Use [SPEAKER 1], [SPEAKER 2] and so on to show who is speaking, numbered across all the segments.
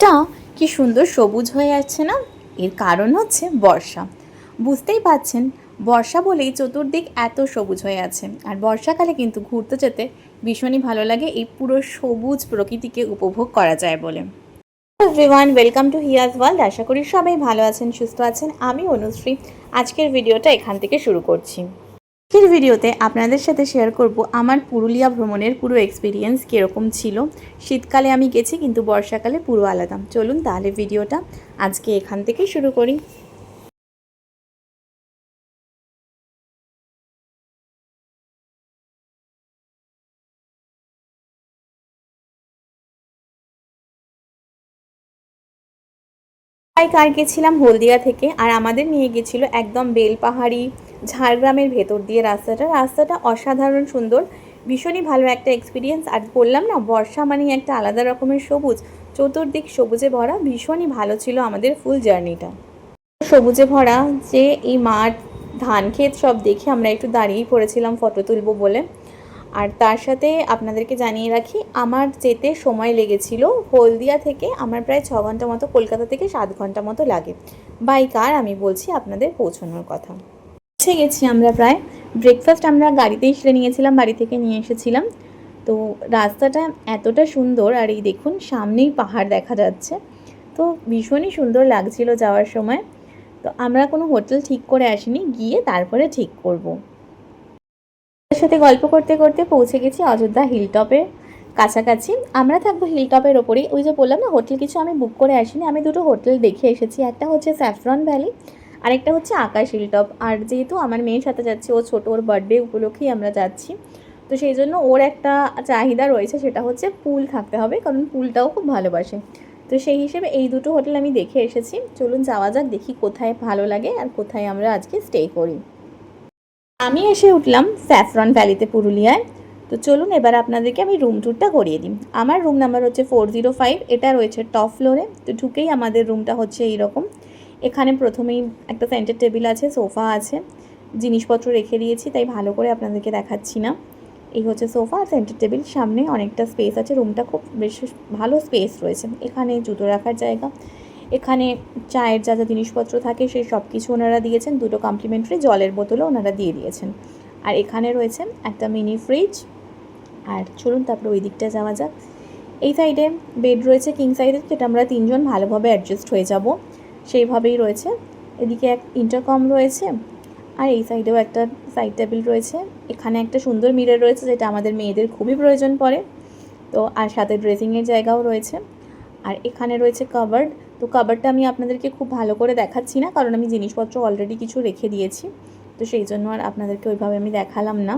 [SPEAKER 1] চারদিকটা কি সুন্দর সবুজ হয়ে যাচ্ছে না? এর কারণ হচ্ছে বর্ষা। বুঝতেই পাচ্ছেন বর্ষা বলেই চতুর্দিক এত সবুজ হয়ে আছে। আর বর্ষাকালে কিন্তু ঘুরতে যেতে ভীষণই ভালো লাগে এই পুরো সবুজ প্রকৃতিকে উপভোগ করা যায় বলে। Everyone welcome to Hiya's world আশা করি সবাই ভালো আছেন, সুস্থ আছেন। আমি অনুশ্রী। আজকের ভিডিওটা এখান থেকে শুরু করছি। আজকের ভিডিওতে আপনাদের সাথে শেয়ার করব আমার পুরুলিয়া ভ্রমণের পুরো এক্সপিরিয়েন্স কীরকম ছিল। শীতকালে আমি গেছি, কিন্তু বর্ষাকালে পুরো আলাদা। চলুন তাহলে ভিডিওটা আজকে এখান থেকে শুরু করি। আর গেছিলাম হলদিয়া থেকে, আর আমাদের নিয়ে গেছিল একদম বেলপাহাড়ি ঝাড়গ্রামের ভেতর দিয়ে রাস্তাটা। রাস্তাটা অসাধারণ সুন্দর। ভীষণই ভালো একটা এক্সপিরিয়েন্স আর বললাম না, বর্ষা মানে একটা আলাদা রকমের সবুজ। চতুর্দিক সবুজে ভরা, ভীষণই ভালো ছিল আমাদের ফুল জার্নিটা সবুজে ভরা, যে এই মাঠ, ধান ক্ষেত সব দেখে আমরা একটু দাঁড়িয়েই পড়েছিলাম ফটো তুলবো বলে। আর তার সাথে আপনাদেরকে জানিয়ে রাখি, আমার যেতে সময় লেগেছিল হলদিয়া থেকে আমার প্রায় ছ ঘণ্টা মতো, কলকাতা থেকে সাত ঘণ্টা মতো লাগে। বাই কার আমি বলছি আপনাদের পৌঁছানোর কথা। পৌঁছে গেছি আমরা প্রায়। ব্রেকফাস্ট আমরা গাড়িতেই সেরে নিয়েছিলাম, বাড়ি থেকে নিয়ে এসেছিলাম। তো রাস্তাটা এতটা সুন্দর আর এই দেখুন সামনেই পাহাড় দেখা যাচ্ছে। তো ভীষণই সুন্দর লাগছিল যাওয়ার সময়। তো আমরা কোনো হোটেল ঠিক করে আসিনি, গিয়ে তারপরে ঠিক করব। সাথে গল্প করতে করতে পৌঁছে গেছি অযোধ্যা হিলটপের কাছাকাছি। আমরা থাকব হিলটপের ওপরেই। ওই যে বললাম না, হোটেল কিছু আমি বুক করে আসিনি। আমি দুটো হোটেল দেখে এসেছি। একটা হচ্ছে স্যাফরন ভ্যালি আরেকটা হচ্ছে আকাশ হিলটপ আর যেহেতু আমার মেয়ের সাথে যাচ্ছে, ও ছোটো, ওর বার্থডে উপলক্ষেই আমরা যাচ্ছি। তো সেই জন্য ওর একটা চাহিদা রয়েছে, সেটা হচ্ছে পুল থাকতে হবে, কারণ পুলটাও খুব ভালোবাসে। তো সেই হিসেবে এই দুটো হোটেল আমি দেখে এসেছি। চলুন যাওয়া যাক, দেখি কোথায় ভালো লাগে আর কোথায় আমরা আজকে স্টে করি। আমি এসে উঠলাম স্যাফরন ভ্যালিতে পুরুলিয়ায়। তো চলুন এবার আপনাদেরকে আমি রুম ট্যুরটা করিয়ে দিই। আমার রুম নাম্বার হচ্ছে ফোর জিরো ফাইভ এটা রয়েছে টপ ফ্লোরে তো ঢুকেই আমাদের রুমটা হচ্ছে এইরকম। এখানে প্রথমেই একটা সেন্টার টেবিল আছে সোফা আছে। জিনিসপত্র রেখে দিয়েছি, তাই ভালো করে আপনাদেরকে দেখাচ্ছি না। এই হচ্ছে সোফা আর সেন্টার টেবিল সামনে অনেকটা স্পেস আছে। রুমটা খুব বেশ ভালো স্পেস রয়েছে। এখানে জুতো রাখার জায়গা। এখানে চায়ের যা যা জিনিসপত্র থাকে, সেই সব কিছু ওনারা দিয়েছেন। দুটো কমপ্লিমেন্টারি জলের বোতলও ওনারা দিয়ে দিয়েছেন। আর এখানে রয়েছে একটা মিনি ফ্রিজ আর চলুন তারপরে ওই দিকটা যাওয়া যাক। এই সাইডে বেড রয়েছে কিং সাইডে যেটা আমরা তিনজন ভালোভাবে অ্যাডজাস্ট হয়ে যাব। সেইভাবেই রয়েছে। এদিকে এক ইন্টারকম রয়েছে আর এই সাইডেও একটা সাইড টেবিল রয়েছে। এখানে একটা সুন্দর মিরর রয়েছে যেটা আমাদের মেয়েদের খুবই প্রয়োজন পড়ে। তো, আর সাথে ড্রেসিংয়ের জায়গাও রয়েছে। আর এখানে রয়েছে কাবার্ড তো কাবারটা আমি আপনাদেরকে খুব ভালো করে দেখাচ্ছি না, কারণ আমি জিনিসপত্র অলরেডি কিছু রেখে দিয়েছি। তো, সেই জন্য আর আপনাদেরকে ওইভাবে আমি দেখালাম না।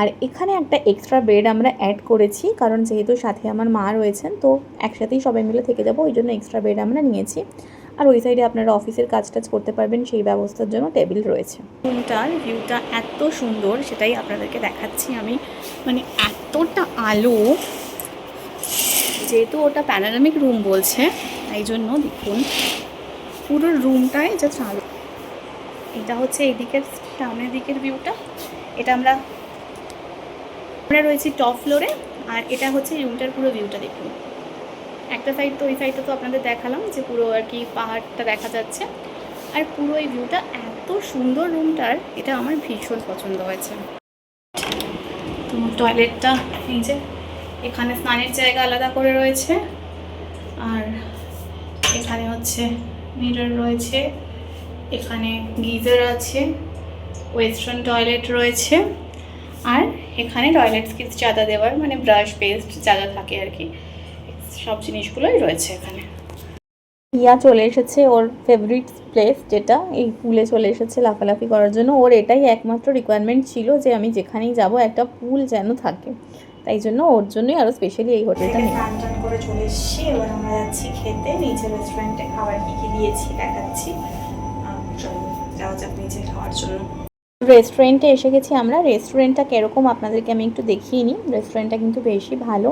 [SPEAKER 1] আর এখানে একটা এক্সট্রা বেড আমরা অ্যাড করেছি, কারণ যেহেতু সাথে আমার মা রয়েছেন, তো একসাথেই সবাই মিলে থেকে যাব, ওই জন্য এক্সট্রা বেড আমরা নিয়েছি। আর ওই সাইডে আপনারা অফিসের কাজ টাজ করতে পারবেন, সেই ব্যবস্থার জন্য টেবিল রয়েছে। রুমটার ভিউটা এত সুন্দর, সেটাই আপনাদেরকে দেখাচ্ছি আমি। মানে এতটা আলো, যেহেতু ওটা প্যানারামিক রুম বলছে, তাই জন্য দেখুন, পুরো রুমটায় যা চালু এটা হচ্ছে এই দিকের, সামনের দিকের ভিউটা এটা আমরা আমরা রয়েছি টপ ফ্লোরে আর এটা হচ্ছে রুমটার পুরো ভিউটা দেখুন। একটা সাইড তো, ওই সাইডটা তো আপনাদের দেখালাম যে পুরো আর কি পাহাড়টা দেখা যাচ্ছে। আর পুরো এই ভিউটা এত সুন্দর রুমটার এটা আমার ভীষণ পছন্দ হয়েছে। তো টয়লেটটা এই যে, এখানে স্নানের জায়গা আলাদা করে রয়েছে। আর এখানে হচ্ছে মিরর রয়েছে, এখানে গিজার আছে ওয়েস্টার্ন টয়লেট রয়েছে, আর এখানে টয়লেট স্কিচ চাঁদা দেওয়ার মানে ব্রাশ পেস্ট যা থাকে আর কি। সব জিনিসগুলোই রয়েছে এখানে। ইয়া চলে এসেছে ওর ফেভারিট প্লেস যেটা এই পুলে চলে এসেছে লাফালাফি করার জন্য। ওর এটাই একমাত্র রিকোয়ারমেন্ট ছিল যে আমি যেখানেই যাব একটা পুল যেন থাকে। তাই জন্য ওর জন্যই আরও স্পেশালি এই হোটেলটা নিই।
[SPEAKER 2] টান করে চলে এসেছি এবার আমরা যাচ্ছি খেতে। নিচে রেস্টুরেন্টে খাবার কি কি দিয়েছি দেখাচ্ছি। যাওয়া যাক নিচে খাওয়ার জন্য।
[SPEAKER 1] রেস্টুরেন্টে এসে গেছি আমরা। রেস্টুরেন্টটা কীরকম আপনাদেরকে আমি একটু দেখিয়ে নিই। রেস্টুরেন্টটা কিন্তু বেশি ভালো।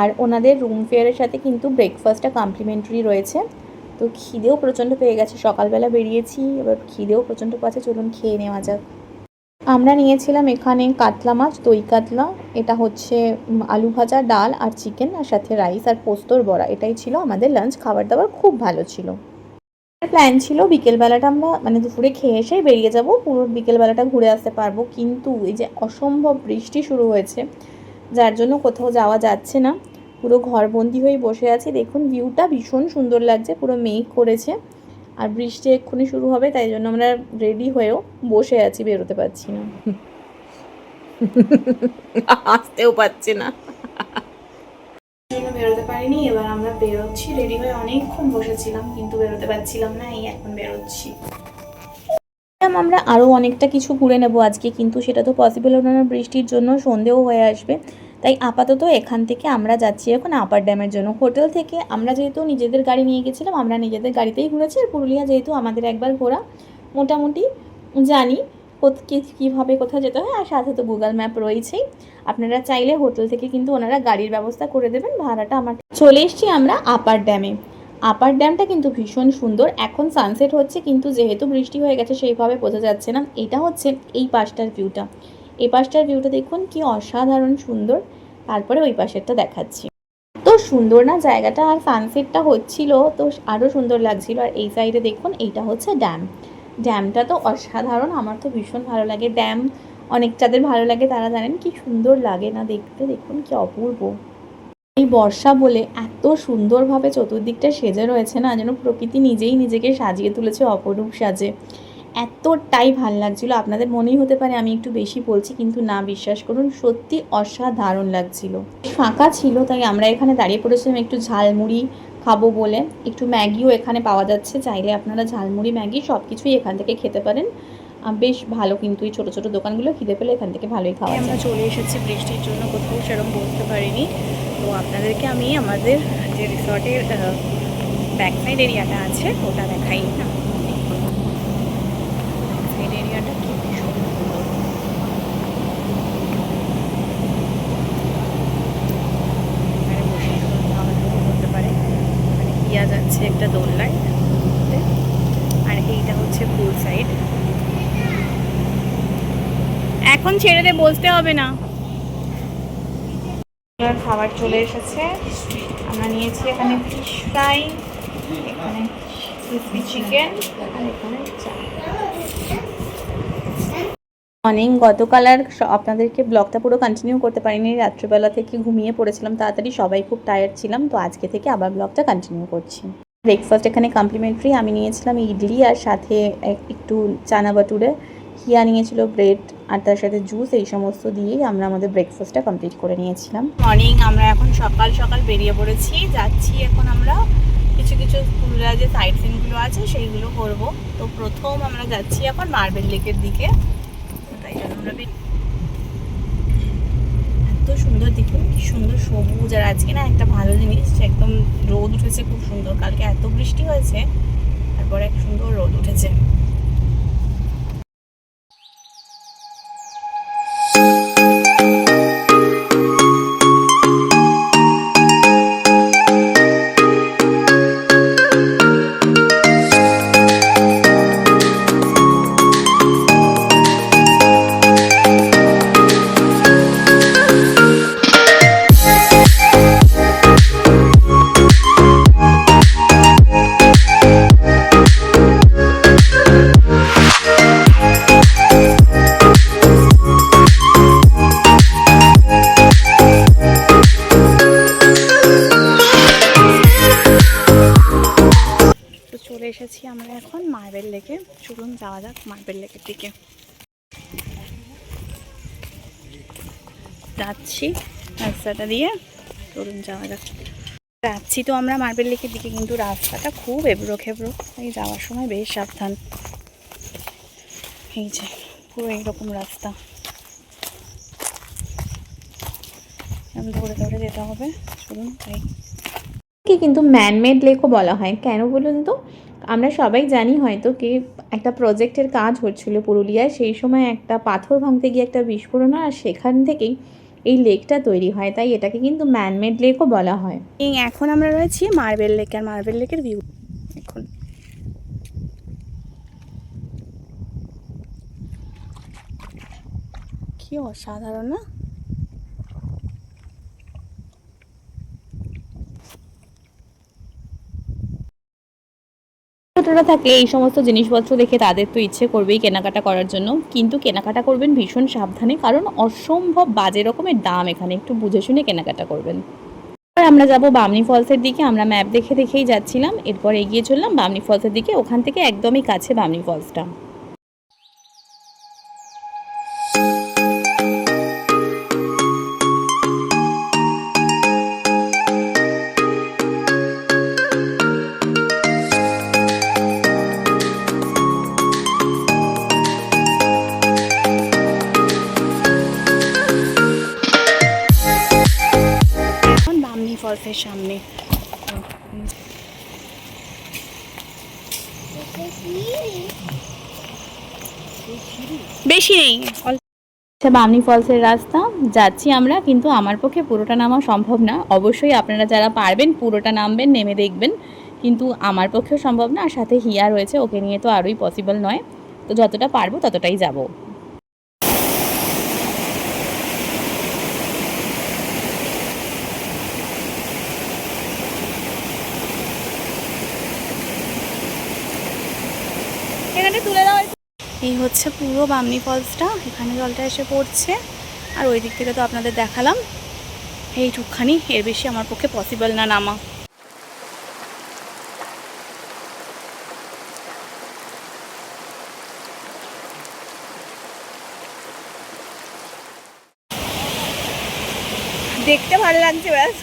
[SPEAKER 1] আর ওনাদের রুম ফেয়ারের সাথে কিন্তু ব্রেকফাস্টটা কমপ্লিমেন্টারি রয়েছে। তো খিদেও প্রচণ্ড পেয়ে গেছে, সকালবেলা বেরিয়েছি, এবার খিদেও প্রচণ্ড পাচ্ছে, চলুন খেয়ে নেওয়া যাক। আমরা নিয়েছিলাম এখানে কাতলা মাছ, দই কাতলা, এটা হচ্ছে আলু ভাজা, ডাল আর চিকেন আর সাথে রাইস আর পোস্তর বড়া। এটাই ছিল আমাদের লাঞ্চ খাবার দাবার খুব ভালো ছিল। প্ল্যান ছিল বিকেলবেলাটা আমরা মানে দুপুরে খেয়ে এসে বেরিয়ে যাব, পুরো বিকেলবেলাটা ঘুরে আসতে পারব। কিন্তু এই যে অসম্ভব বৃষ্টি শুরু হয়েছে যার জন্য কোথাও যাওয়া যাচ্ছে না। পুরো ঘরবন্দি হয়ে বসে আছি। দেখুন ভিউটা ভীষণ সুন্দর লাগছে। পুরো মেঘ করেছে। আর বৃষ্টি এক্ষুনি শুরু হবে, তাই জন্য আমরা রেডি হয়েও বসে আছি, বেরোতে পারছি না। আসতেও পারছি না।
[SPEAKER 2] বেরোতে পারিনি, এবার আমরা বেরোচ্ছি। রেডি হয়ে অনেকক্ষণ বসেছিলাম, কিন্তু বেরোতে পারছিলাম না, এই এখন বেরোচ্ছি।
[SPEAKER 1] ভাবলাম আমরা আরও অনেকটা কিছু ঘুরে নেব আজকে, কিন্তু সেটা তো পসিবল হলো না। বৃষ্টির জন্য সন্ধেও হয়ে আসবে। তাই আপাতত এখান থেকে আমরা যাচ্ছি এখন আপার ড্যামের জন্য। হোটেল থেকে আমরা যেহেতু নিজেদের গাড়ি নিয়ে গেছিলাম, আমরা নিজেদের গাড়িতেই ঘুরেছি। আর পুরুলিয়া যেহেতু আমাদের একবার ঘোরা, মোটামুটি জানি কীভাবে কোথাও যেতে হয়। আর সাথে তো গুগল ম্যাপ রয়েছেই। আপনারা চাইলে হোটেল থেকে কিন্তু ওনারা গাড়ির ব্যবস্থা করে দেবেন। ভাড়াটা আমার চলে এসেছি আমরা আপার ড্যামে আপার ড্যামটা কিন্তু ভীষণ সুন্দর। এখন সানসেট হচ্ছে, কিন্তু যেহেতু বৃষ্টি হয়ে গেছে, সেইভাবে বোঝা যাচ্ছে না। এটা হচ্ছে এই পাশটার ভিউটা এই পাশটার ভিউটা দেখুন, কি অসাধারণ সুন্দর। তারপরে ওই পাশেরটা দেখাচ্ছি। তো সুন্দর না জায়গাটা? আর সানসেটটা হচ্ছিল, তো আরও সুন্দর লাগছিল। আর এই সাইডে দেখুন, এইটা হচ্ছে ড্যাম ড্যামটা তো অসাধারণ, আমার তো ভীষণ ভালো লাগে। ড্যাম অনেক যাদের ভালো লাগে, তারা জানেন কি সুন্দর লাগে না দেখতে। দেখুন, কি অপূর্ব। এই বর্ষা বলে এত সুন্দরভাবে চতুর্দিকটা সেজে রয়েছে না, যেন প্রকৃতি নিজেই নিজেকে সাজিয়ে তুলেছে অপরূপ সাজে। এতটাই ভালো লাগছিল। আপনাদের মনেই হতে পারে আমি একটু বেশি বলছি, কিন্তু না, বিশ্বাস করুন, সত্যি অসাধারণ লাগছিল। ফাঁকা ছিল, তাই আমরা এখানে দাঁড়িয়ে পড়েছিলাম একটু ঝালমুড়ি খাব বলে। একটু ম্যাগিও এখানে পাওয়া যাচ্ছে, চাইলে আপনারা ঝালমুড়ি, ম্যাগি সব কিছুই এখান থেকে খেতে পারেন। বেশ ভালো কিন্তু এই ছোটো ছোটো দোকানগুলো খিদে পেলে এখান থেকে ভালোই খাওয়া
[SPEAKER 2] আমরা চলে এসেছি বৃষ্টির জন্য কোথাও সেরকম বলতে পারিনি। তো আপনাদেরকে আমি আমাদের যে রিসর্টের ব্যাক সাইড এরিয়াটা আছে ওটা দেখাই। না? একটা দোলনায়। আর এইটা হচ্ছে পুল সাইড এখন ছেড়ে দে বসতে হবে না। খাবার চলে এসেছে। আমরা নিয়েছি এখানে ফিশ ফ্রাই এখানে ক্রিসপি চিকেন আর এখানে চা।
[SPEAKER 1] অনেক গতকাল আর স- আপনাদেরকে ব্লগটা পুরো কন্টিনিউ করতে পারিনি। রাত্রিবেলা থেকে ঘুমিয়ে পড়েছিলাম তাড়াতাড়ি সবাই খুব টায়ার্ড ছিলাম তো আজকে থেকে আবার ব্লগটা কন্টিনিউ করছি। ব্রেকফাস্ট এখানে কমপ্লিমেন্টারি আমি নিয়েছিলাম ইডলি আর সাথে একটু চানা বাটুরে হিয়া নিয়েছিল ব্রেড আর তার সাথে জুস, এই সমস্ত দিয়েই আমরা আমাদের ব্রেকফাস্টটা কমপ্লিট করে নিয়েছিলাম।
[SPEAKER 2] মর্নিং আমরা এখন সকাল সকাল বেরিয়ে পড়েছি। যাচ্ছি এখন আমরা কিছু কিছু পুরুলিয়া যে সাইড সিনগুলো আছে, সেইগুলো করব। তো প্রথম আমরা যাচ্ছি এখন মার্বেল লেকের দিকে। তাই জন্য আমরা এত সুন্দর দেখুন, কি সুন্দর সবুজ। আর আজকে না একটা ভালো জিনিস একদম রোদ উঠেছে খুব সুন্দর। কালকে এত বৃষ্টি হয়েছে, তারপরে এক সুন্দর রোদ উঠেছে। চলুন যাওয়া যাক মার্বেল লেকের দিকে। যাচ্ছি রাস্তাটা দিয়ে, চলুন যাওয়া যাক। যাচ্ছি তো আমরা মার্বেল লেকের দিকে, কিন্তু রাস্তাটা খুব এবড়ো খেবড়ো। তাই যাওয়ার সময় বেশ সাবধান। এই যে, পুরো এইরকম রাস্তা। ধরে ধরে যেতে হবে, চলুন তাই
[SPEAKER 1] কিন্তু ম্যানমেড লেকও বলা হয়। কেন বলুন তো? আমরা সবাই জানি হয়তো কি একটা প্রজেক্টের কাজ হচ্ছিল পুরুলিয়ায়, সেই সময় একটা পাথর ভাঙতে গিয়ে একটা বিস্ফোরণ আর সেখান থেকেই এই লেকটা তৈরি হয়। তাই এটাকে কিন্তু ম্যানমেড লেকও বলা হয়।
[SPEAKER 2] এখন আমরা রয়েছি মার্বেল লেক আর মার্বেল লেকের ভিউ এখন কি অসাধারণ, না?
[SPEAKER 1] ছোটরা থাকলে এই সমস্ত জিনিসপত্র দেখে তাদের তো ইচ্ছে করবেই কেনাকাটা করার জন্য। কিন্তু কেনাকাটা করবেন ভীষণ সাবধানে, কারণ অসম্ভব বাজে রকমের দাম এখানে। একটু বুঝে শুনে কেনাকাটা করবেন। এবার আমরা যাব বামনি ফলসের দিকে, আমরা ম্যাপ দেখে দেখেই যাচ্ছিলাম। এরপর এগিয়ে চললাম বামনি ফলসের দিকে, ওখান থেকে একদমই কাছে বামনি ফলসটা।
[SPEAKER 2] বামনি ফলসের সামনে। বেশি নেই।
[SPEAKER 1] আচ্ছা বামনি ফলসের রাস্তা। যাচ্ছি আমরা কিন্তু আমার পক্ষে পুরোটা নামা সম্ভব না। অবশ্যই আপনারা যারা পারবেন পুরোটা নামবেন নেমে দেখবেন। কিন্তু আমার পক্ষেও সম্ভব না আর সাথে হিয়া রয়েছে ওকে নিয়ে তো আরোই পসিবল নয়। তো যতটা পারব ততটাই যাব।
[SPEAKER 2] এখানে তুলে দাও। এই হচ্ছে পুরো বামনি ফলসটা, এখানে জলটা এসে পড়ছে। আর ওই দিক থেকে তো আপনাদের দেখালাম। এইটুকখানি, এর বেশি আমার পক্ষে পসিবল না নামা। দেখতে ভালো লাগছে, ব্যাস।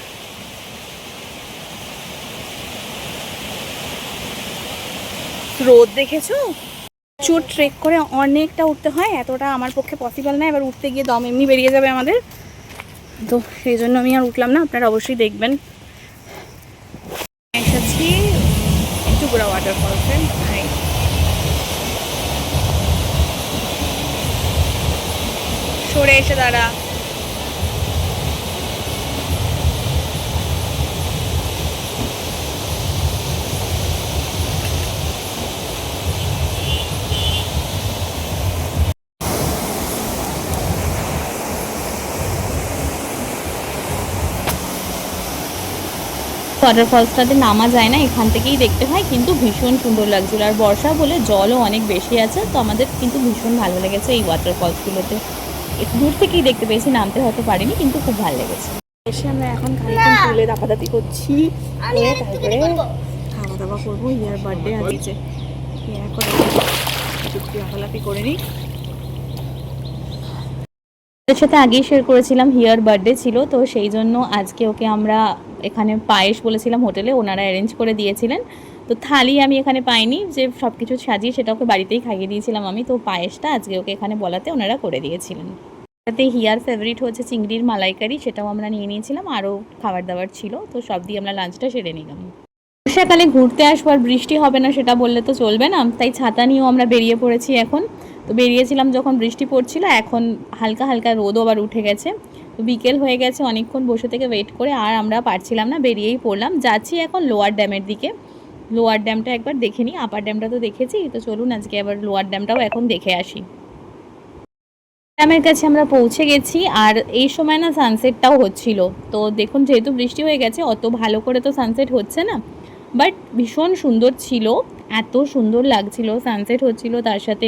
[SPEAKER 2] রোদ দেখেছ? প্রচুর ট্রেক করে অনেকটা উঠতে হয়, এতটা আমার পক্ষে পসিবল না। এবার উঠতে গিয়ে দম এমনি বেরিয়ে যাবে আমাদের। তো সেই জন্য আমি আর উঠলাম না, আপনারা অবশ্যই দেখবেন। এসেছি টুকুরা ওয়াটারফলসে সরে এসে দাঁড়া।
[SPEAKER 1] ওয়াটারফলসটাতে নামা যায় না এখান থেকেই দেখতে হয়। কিন্তু ভীষণ সুন্দর লাগছিল। আর বর্ষা বলে জলও অনেক বেশি আছে তো আমাদের কিন্তু ভীষণ ভালো লেগেছে এই ওয়াটারফলসগুলোতে একটু দূর থেকেই দেখতে পেয়েছি নামতে হয়তো পারিনি কিন্তু খুব ভালো লেগেছে।
[SPEAKER 2] এসে আমরা এখন খানিকক্ষণ তুলে দাপাদাপি করছি। তারপরে খাওয়া দাওয়া করব ইয়ার বার্থডে আছে করে একটু লাফালাফি করে নিই।
[SPEAKER 1] ওদের সাথে আগেই শেয়ার করেছিলাম হিয়ার বার্থডে ছিল, তো সেই জন্য আজকে ওকে আমরা এখানে পায়েস বলেছিলাম হোটেলে, ওনারা অ্যারেঞ্জ করে দিয়েছিলেন। তো থালি আমি এখানে পাইনি, যে সব কিছু সাজিয়ে সেটা ওকে বাড়িতেই খাইয়ে দিয়েছিলাম আমি, তো পায়েসটা আজকে ওকে এখানে বলাতে ওনারা করে দিয়েছিলেন। তাতে হিয়ার ফেভারিট হচ্ছে চিংড়ির মালাইকারি, সেটাও আমরা নিয়ে নিয়েছিলাম, আরও খাবার দাবার ছিল, তো সব দিয়ে আমরা লাঞ্চটা সেরে নিলাম। বর্ষাকালে ঘুরতে আসব আর বৃষ্টি হবে না সেটা বললে তো চলবে না, তাই ছাতা নিয়েও আমরা বেরিয়ে পড়েছি এখন। তো বেরিয়েছিলাম যখন বৃষ্টি পড়ছিল, এখন হালকা হালকা রোদও আবার উঠে গেছে। তো বিকেল হয়ে গেছে, অনেকক্ষণ বসে থেকে ওয়েট করে আর আমরা পারছিলাম না, বেরিয়েই পড়লাম। যাচ্ছি এখন লোয়ার ড্যামের দিকে। লোয়ার ড্যামটা একবার দেখে নিই আপার ড্যামটা তো দেখেছি। তো চলুন আজকে আবার লোয়ার ড্যামটাও এখন দেখে আসি। ড্যামের কাছে আমরা পৌঁছে গেছি আর এই সময় না সানসেটটাও হচ্ছিল। তো দেখুন, যেহেতু বৃষ্টি হয়ে গেছে, অত ভালো করে তো সানসেট হচ্ছে না। বাট ভীষণ সুন্দর ছিল, এত সুন্দর লাগছিল সানসেট হচ্ছিল, তার সাথে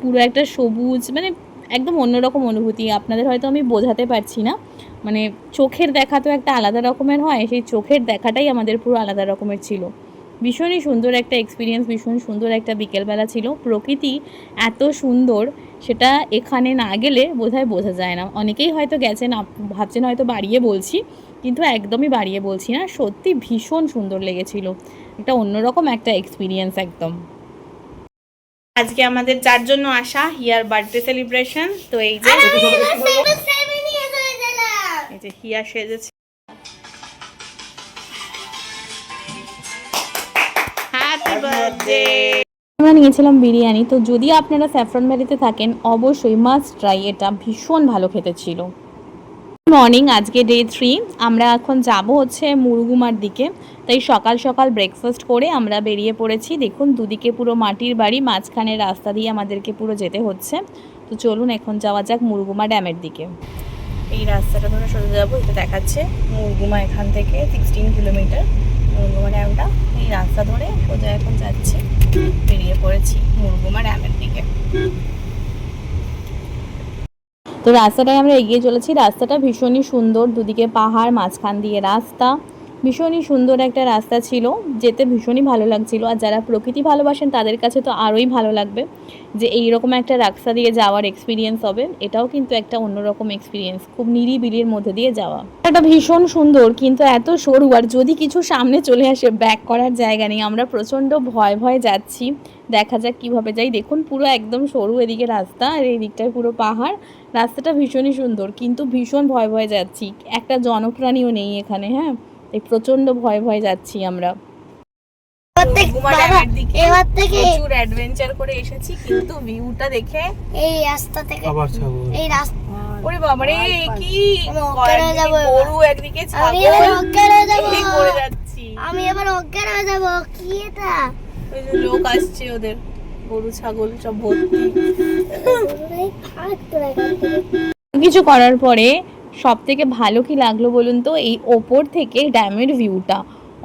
[SPEAKER 1] পুরো একটা সবুজ মানে একদম অন্যরকম অনুভূতি। আপনাদের হয়তো আমি বোঝাতে পারছি না। মানে চোখের দেখা তো একটা আলাদা রকমের হয়, সেই চোখের দেখাটাই আমাদের পুরো আলাদা রকমের ছিল। ভীষণই সুন্দর একটা এক্সপিরিয়েন্স ভীষণ সুন্দর একটা বিকেলবেলা ছিল। প্রকৃতি এত সুন্দর, সেটা এখানে না গেলে বোধহয় বোঝা যায় না। অনেকেই হয়তো গেছেন ভাবছেন হয়তো বাড়িয়ে বলছি, কিন্তু একদমই বাড়িয়ে বলছি না। সত্যি ভীষণ সুন্দর লেগেছিল। একটা অন্যরকম একটা এক্সপিরিয়েন্স একদম।
[SPEAKER 2] আজকে আমাদের যার জন্য আসা হিয়ার বার্থডে সেলিব্রেশন তো এই যে এই যে হিয়া সেজেছে। হ্যাপি বার্থডে
[SPEAKER 1] আমরা নিয়েছিলাম বিরিয়ানি তো যদি আপনারা স্যাফরন ভ্যালিতে থাকেন অবশ্যই মাস্ট ট্রাই এটা ভীষণ ভালো খেতে ছিল। মর্নিং আজকে ডে থ্রি আমরা এখন যাব হচ্ছে মুরগুমার দিকে। তাই সকাল সকাল ব্রেকফাস্ট করে আমরা বেরিয়ে পড়েছি। দেখুন, দুদিকে পুরো মাটির বাড়ি, মাঝখানে রাস্তা দিয়ে আমাদেরকে পুরো যেতে হচ্ছে। তো চলুন, এখন যাওয়া যাক মুরগুমা ড্যামের দিকে।
[SPEAKER 2] এই রাস্তাটা ধরে সোজা যাব, এটা দেখাচ্ছে মুরগুমা এখান থেকে সিক্সটিন কিলোমিটার মুরগুমা ড্যামটা। এই রাস্তা ধরে সোজা এখন যাচ্ছি, বেরিয়ে পড়েছি মুরগুমা ড্যামের দিকে।
[SPEAKER 1] তো রাস্তাটায় আমরা এগিয়ে চলেছি। রাস্তাটা ভীষণই সুন্দর, দুদিকে পাহাড়, মাঝখান দিয়ে রাস্তা। ভীষণই সুন্দর একটা রাস্তা ছিল, যেতে ভীষণই ভালো লাগছিল। আর যারা প্রকৃতি ভালোবাসেন, তাদের কাছে তো আরোই ভালো লাগবে যে এই রকম একটা রাস্তা দিয়ে যাওয়ার এক্সপিরিয়েন্স হবে। এটাও কিন্তু একটা অন্যরকম এক্সপিরিয়েন্স খুব নিরিবিলির মধ্যে দিয়ে যাওয়া। এটা ভীষণ সুন্দর, কিন্তু এত সরু। আর যদি কিছু সামনে চলে আসে ব্যাক করার জায়গা নেই। আমরা প্রচণ্ড ভয় ভয় যাচ্ছি। দেখা যাক কীভাবে যাই। দেখুন, পুরো একদম সরু এদিকে রাস্তা আর এই দিকটায় পুরো পাহাড়। রাস্তাটা ভীষণই সুন্দর, কিন্তু ভীষণ ভয় ভয় যাচ্ছি। একটা জনপ্রাণীও নেই এখানে হ্যাঁ? এই প্রচণ্ড ভয় ভয় যাচ্ছি আমরা।
[SPEAKER 3] এবার থেকে
[SPEAKER 2] প্রচুর অ্যাডভেঞ্চার করে এসেছি কিন্তু ভিউটা দেখে
[SPEAKER 3] এই রাস্তা থেকে
[SPEAKER 4] আবার ছাগল
[SPEAKER 3] এই রাস্তা
[SPEAKER 2] ওরে বাবারে কি
[SPEAKER 3] আমি অজ্ঞান যাব।
[SPEAKER 2] গরু একদিকে ছাগল করে যাচ্ছি।
[SPEAKER 3] আমি এবার অজ্ঞান হয়ে যাব। কি এটা?
[SPEAKER 2] ওই যে লোক আসছে ওদের গরু ছাগল সব ভর্তি।
[SPEAKER 1] কিছু করার পরে সব থেকে ভালো কি লাগল বলুন তো? এই ওপর থেকে ড্যামের ভিউটা।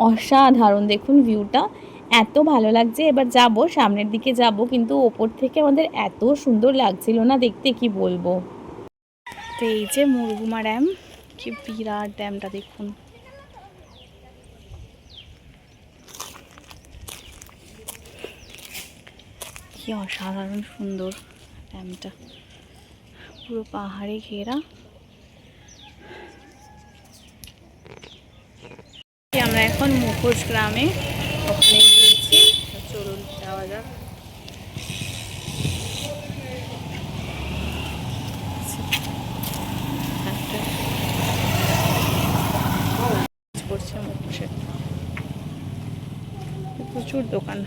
[SPEAKER 1] অসাধারণ দেখুন ভিউটা। এত ভালো লাগছে। এবার যাব, সামনের দিকে যাব, কিন্তু ওপর থেকে আমাদের এত সুন্দর লাগছিল না দেখতে, কি বলব?
[SPEAKER 2] তো এই যে মুরগুমা ড্যাম, কি বিরাট ড্যামটা দেখুন। কি অসাধারণ সুন্দর ড্যামটা। পুরো পাহাড়ে ঘেরা। আমরা এখন মুখোশ গ্রামে ওখানে গিয়েছি। চলুন, যাওয়া যাক। প্রচুর দোকান।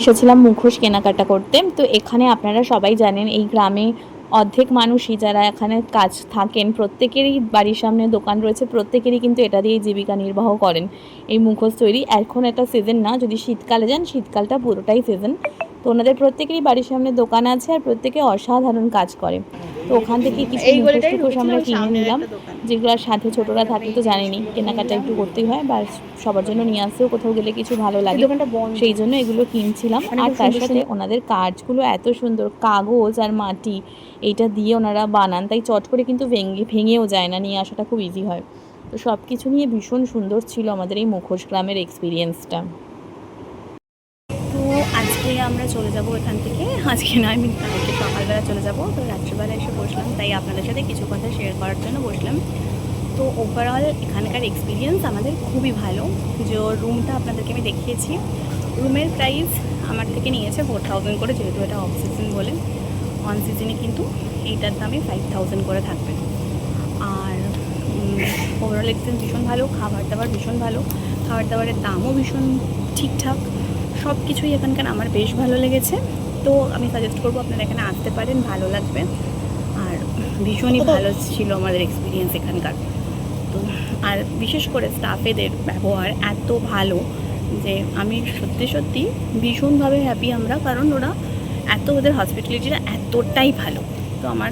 [SPEAKER 1] এসেছিলাম মুখোশ কেনাকাটা করতে। তো এখানে আপনারা সবাই জানেন, এই গ্রামে অর্ধেক মানুষই যারা এখানে কাজ থাকেন, প্রত্যেকেরই বাড়ির সামনে দোকান রয়েছে, প্রত্যেকেরই কিন্তু এটা দিয়েই জীবিকা নির্বাহ করেন। এই মুখোশ তৈরি এখন একটা সিজন না, যদি শীতকালে যান, শীতকালটা পুরোটাই সিজন তো ওনাদের প্রত্যেকেরই বাড়ির সামনে দোকান আছে আর প্রত্যেকে অসাধারণ কাজ করে। তো ওখান থেকে কিছু মুখোশ আমরা কিনে নিলাম। যেগুলোর সাথে ছোটরা থাকে তো জানেনি কেনাকাটা একটু করতেই হয় বা সবার জন্য নিয়ে আসতেও কোথাও গেলে কিছু ভালো লাগে। সেই জন্য এগুলো কিনছিলাম। আর তার সাথে ওনাদের কাজগুলো এত সুন্দর কাগজ আর মাটি এইটা দিয়ে ওনারা বানান তাই চট করে কিন্তু ভেঙে ভেঙেও যায় না নিয়ে আসাটা খুব ইজি হয়। তো সব কিছু নিয়ে ভীষণ সুন্দর ছিল আমাদের এই মুখোশ গ্রামের এক্সপিরিয়েন্সটা
[SPEAKER 2] আজকে আমরা চলে যাব এখান থেকে। আজকে নয় আমি কালকে সকালবেলা চলে যাব। তো রাত্রিবেলা এসে বসলাম, তাই আপনাদের সাথে কিছু কথা শেয়ার করার জন্য বসলাম। তো ওভারঅল এখানকার এক্সপিরিয়েন্স আমাদের খুবই ভালো। যে রুমটা আপনাদেরকে আমি দেখিয়েছি। রুমের প্রাইস আমার থেকে নিয়েছে ফোর থাউজেন্ড করে, যেহেতু এটা অফ সিজন বলে। অন সিজনে কিন্তু এইটার দামে ফাইভ থাউজেন্ড করে থাকবে। আর ওভারঅল এক্সপিরিয়েন্স ভীষণ ভালো, খাবার দাবার ভীষণ ভালো। খাবার দাবারের দামও ভীষণ ঠিকঠাক। সব কিছুই এখানকার আমার বেশ ভালো লেগেছে। তো আমি সাজেস্ট করব আপনারা এখানে আসতে পারেন ভালো লাগবে। আর ভীষণই ভালো ছিল আমাদের এক্সপিরিয়েন্স এখানকার। তো আর বিশেষ করে স্টাফেদের ব্যবহার এত ভালো যে আমি সত্যি সত্যি ভীষণভাবে হ্যাপি আমরা কারণ ওরা এত ওদের হসপিটালিটিটা এতটাই ভালো। তো আমার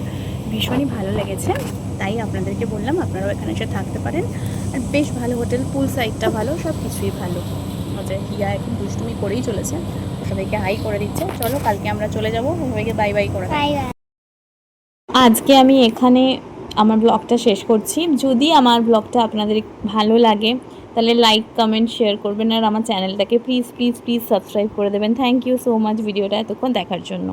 [SPEAKER 2] ভীষণই ভালো লেগেছে। তাই আপনাদেরকে বললাম আপনারাও এখানে এসে থাকতে পারেন। আর বেশ ভালো হোটেল পুল সাইডটা ভালো সব কিছুই ভালো। মজা হিয়া এখন দুষ্টুমি করেই চলেছে। সবাইকে হাই করে দিচ্ছে। চলো, কালকে আমরা চলে যাব। সবাইকে বাই বাই করে
[SPEAKER 1] আজকে আমি এখানে আমার ব্লগটা শেষ করছি। যদি আমার ব্লগটা আপনাদের ভালো লাগে, তাহলে লাইক কমেন্ট শেয়ার করবেন। আর আমার চ্যানেলটাকে প্লিজ প্লিজ প্লিজ সাবস্ক্রাইব করে দেবেন। থ্যাংক ইউ সো মাচ ভিডিওটা এতক্ষণ দেখার জন্য।